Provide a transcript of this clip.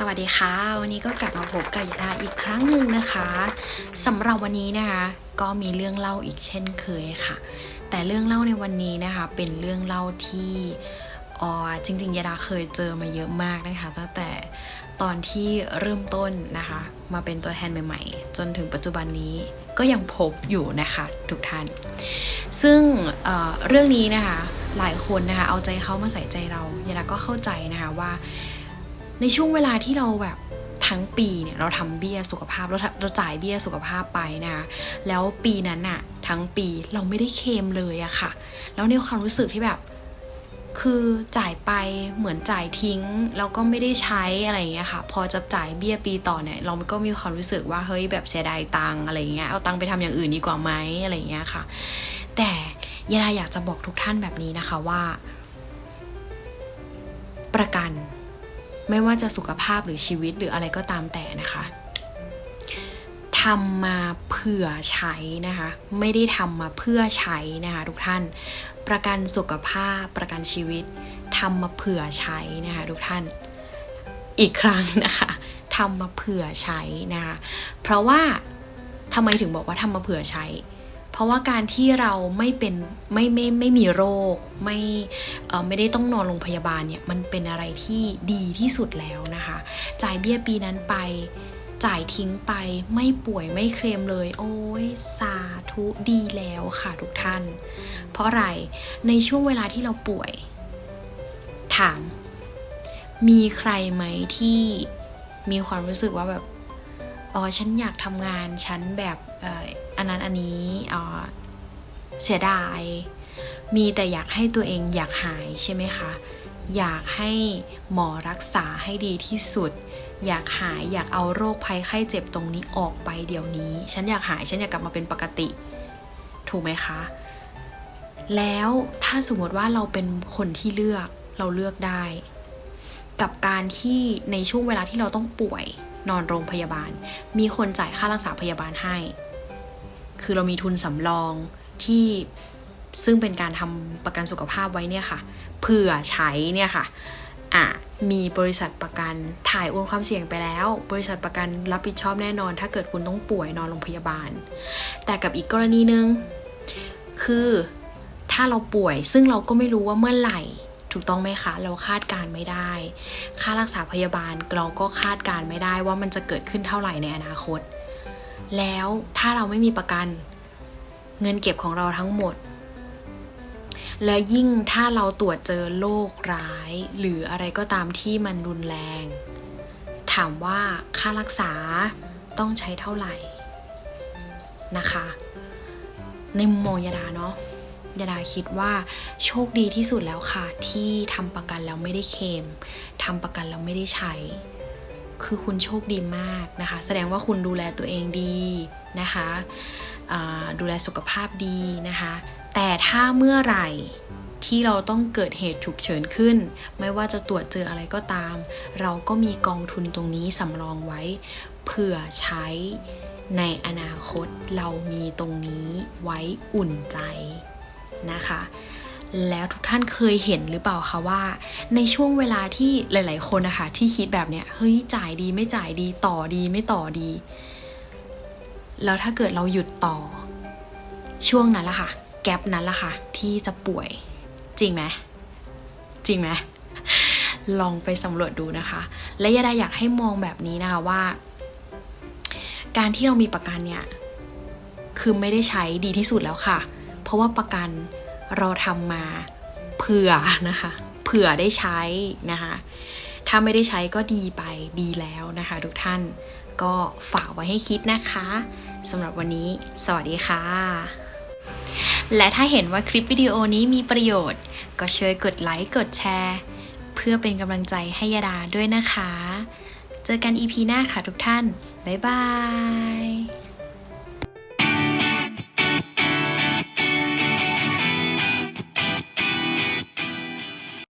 สวัสดีค่ะ วันนี้ก็กลับมาพบกับยาดาอีกครั้งหนึ่งนะคะสำหรับวันนี้นะคะก็มีเรื่องเล่าอีกเช่นเคยค่ะ แต่เรื่องเล่าในวันนี้นะคะ เป็นเรื่องเล่าที่อ๋อจริงๆยาดาเคยเจอมาเยอะมากนะคะตั้งแต่ตอนที่เริ่มต้นนะคะ มาเป็นตัวแทนใหม่ ๆ จนถึงปัจจุบันนี้ก็ยังพบอยู่นะคะทุกท่าน ซึ่งเเรื่องนี้นะคะหลายคนนะคะเอาใจเขามาใส่ใจเรายาดาก็เข้าใจนะคะว่า ในช่วงเวลาที่เราแบบทั้งปีเนี่ยเราทำเบี้ยสุขภาพเราเราจ่ายเบี้ยสุขภาพไปนะคะแล้วปีนั้นน่ะทั้งปีเราไม่ได้เคมเลยอะค่ะ แล้วในความรู้สึกที่แบบ คือจ่ายไปเหมือนจ่ายทิ้งแล้วก็ไม่ได้ใช้อะไรอย่างเงี้ยค่ะ พอจะจ่ายเบี้ยปีต่อเนี่ย เราก็มีความรู้สึกว่าเฮ้ยแบบเสียดายตังอะไรอย่างเงี้ยเอาตังไปทำอย่างอื่นดีกว่าไหมอะไรอย่างเงี้ยค่ะ แต่ยาดาอยากจะบอกทุกท่านแบบนี้นะคะว่า ประกัน ไม่ว่าจะสุขภาพหรือชีวิตหรืออะไรก็ตามแต่นะคะทำมาเผื่อใช้นะคะ ไม่ได้ทำมาเพื่อใช้นะคะทุกท่าน ประกันสุขภาพประกันชีวิตทำมาเผื่อใช้นะคะทุกท่าน อีกครั้งนะคะทำมาเผื่อใช้นะคะ เพราะว่าทำไมถึงบอกว่าทำมาเผื่อใช้ เพราะว่าการที่เราไม่เป็นไม่ไม่ไม่มีโรค ไม่ไม่ได้ต้องนอนโรงพยาบาลเนี่ยมันเป็นอะไรที่ดีที่สุดแล้วนะคะ จ่ายเบี้ยปีนั้นไป จ่ายทิ้งไปไม่ป่วยไม่เคลมเลย โอ้ยสาธุดีแล้วค่ะทุกท่าน เพราะอะไรในช่วงเวลาที่เราป่วย ถาม มีใครไหมที่มีความรู้สึกว่าแบบอ๋อฉันอยากทำงานฉันแบบ อันนั้นอันนี้เสียดาย มีแต่อยากให้ตัวเองอยากหายใช่ไหมคะ อยากให้หมอรักษาให้ดีที่สุด อยากหายอยากเอาโรคภัยไข้เจ็บตรงนี้ออกไปเดี๋ยวนี้ ฉันอยากหายฉันอยากกลับมาเป็นปกติ ถูกไหมคะ แล้วถ้าสมมติว่าเราเป็นคนที่เลือกเราเลือกได้ กับการที่ในช่วงเวลาที่เราต้องป่วยนอนโรงพยาบาล มีคนจ่ายค่ารักษาพยาบาลให้ คือเรามีทุนสำรองที่ซึ่งเป็นการทำประกันสุขภาพไว้เนี่ยค่ะ เผื่อใช้เนี่ยค่ะอะมีบริษัทประกันถ่ายโอนความเสี่ยงไปแล้ว บริษัทประกันรับผิดชอบแน่นอน ถ้าเกิดคุณต้องป่วยนอนโรงพยาบาล แต่กับอีกกรณีหนึ่งคือถ้าเราป่วย ซึ่งเราก็ไม่รู้ว่าเมื่อไหร่ถูกต้องไหมคะ เราคาดการไม่ได้ ค่ารักษาพยาบาลเราก็คาดการไม่ได้ว่ามันจะเกิดขึ้นเท่าไหร่ในอนาคต แล้วถ้าเราไม่มีประกัน เงินเก็บของเราทั้งหมด และยิ่งถ้าเราตรวจเจอโรคร้าย หรืออะไรก็ตามที่มันรุนแรง ถามว่าค่ารักษาต้องใช้เท่าไหร่นะคะ ในมุมมองยาดาเนาะยาดาคิดว่าโชคดีที่สุดแล้วค่ะ ที่ทำประกันแล้วไม่ได้เคมทำประกันแล้วไม่ได้ใช้ คือคุณโชคดีมากนะคะ แสดงว่าคุณดูแลตัวเองดีนะคะดูแลสุขภาพดีนะคะ แต่ถ้าเมื่อไหร่ที่เราต้องเกิดเหตุฉุกเฉินขึ้น ไม่ว่าจะตรวจเจออะไรก็ตาม เราก็มีกองทุนตรงนี้สำรองไว้ เผื่อใช้ในอนาคตเรามีตรงนี้ไว้อุ่นใจนะคะ แล้วทุกท่านเคยเห็นหรือเปล่าคะว่า ในช่วงเวลาที่หลาย ๆ คนนะคะที่คิดแบบเนี้ยเฮ้ยจ่ายดีไม่จ่ายดีต่อดีไม่ต่อดี แล้วถ้าเกิดเราหยุดต่อ ช่วงนั้นละค่ะ แกลบนั้นละค่ะ ที่จะป่วย จริงไหมจริงไหมลองไปสำรวจดูนะคะ และยาดาอยากให้มองแบบนี้นะคะว่า การที่เรามีประกันเนี่ย คือไม่ได้ใช้ดีที่สุดแล้วค่ะ เพราะว่าประกัน เราทำมาเผื่อนะคะ เผื่อได้ใช้นะคะ ถ้าไม่ได้ใช้ก็ดีไปดีแล้วนะคะ ทุกท่านก็ฝากไว้ให้คิดนะคะสำหรับวันนี้ สวัสดีค่ะ และถ้าเห็นว่าคลิปวิดีโอนี้มีประโยชน์ ก็ช่วยกดไลค์กดแชร์ เพื่อเป็นกำลังใจให้ยาดาด้วยนะคะ เจอกัน EP หน้าค่ะทุกท่าน บ๊ายบาย